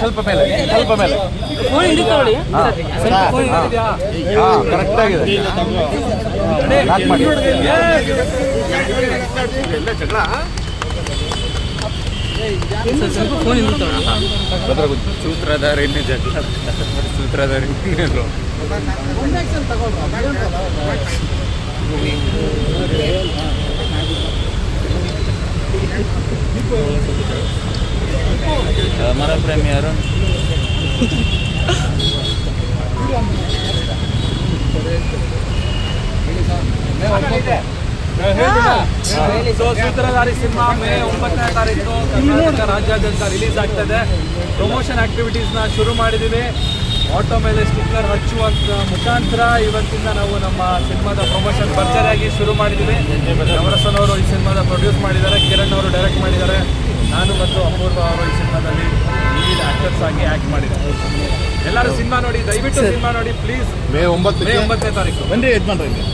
ಸ್ವಲ್ಪ ಮೇಲೆ ಸ್ವಲ್ಪ ಮೇಲೆ. ಕರೆಕ್ಟ್ ಆಗಿದೆ. ಲಾಕ್ ಮಾಡಿ. ಸೂತ್ರಧಾರಿ ಮರ ಪ್ರೇಮಿ ಯಾರು? ಸೊ ಸೂತ್ರಧಾರಿ ಸಿನಿಮಾ ಮೇ ಒಂಬತ್ತನೇ ತಾರೀಕು ಕರ್ನಾಟಕ ರಾಜ್ಯಾದ್ಯಂತ ರಿಲೀಸ್ ಆಗ್ತದೆ. ಪ್ರಮೋಷನ್ ಆಕ್ಟಿವಿಟೀಸ್ನ ಶುರು ಮಾಡಿದ್ದೀವಿ ಆಟೋ ಮೇಲೆ ಸ್ಟಿಕ್ಕರ್ ಹಚ್ಚುವ ಮುಖಾಂತರ ಇವತ್ತಿಂದ ನಾವು ನಮ್ಮ ಸಿನಿಮಾದ ಪ್ರಮೋಷನ್ ಭರ್ಜರಿಯಾಗಿ ಶುರು ಮಾಡಿದ್ದೀವಿ ನವರಸನವರು ಈ ಸಿನಿಮಾದ ಪ್ರೊಡ್ಯೂಸ್ ಮಾಡಿದ್ದಾರೆ. ಕಿರಣ್ ಅವರು ಡೈರೆಕ್ಟ್ ಮಾಡಿದ್ದಾರೆ. ನಾನು ಮತ್ತು ಅಪೂರ್ವ ಅವರು ಈ ಸಿನಿಮಾದಲ್ಲಿ ಆಕ್ಟರ್ಸ್ ಆಗಿ ಆಕ್ಟ್ ಮಾಡಿದ್ದಾರೆ. ಎಲ್ಲರೂ ಸಿನಿಮಾ ನೋಡಿ ದಯವಿಟ್ಟು ಸಿನಿಮಾ ನೋಡಿ ಪ್ಲೀಸ್ ಮೇ ಒಂಬತ್ತು ಮೇ ಒಂಬತ್ತನೇ ತಾರೀಕು. ಬನ್ನಿ ಯಜಮಾನ್ರಿ ಇಲ್ಲಿ.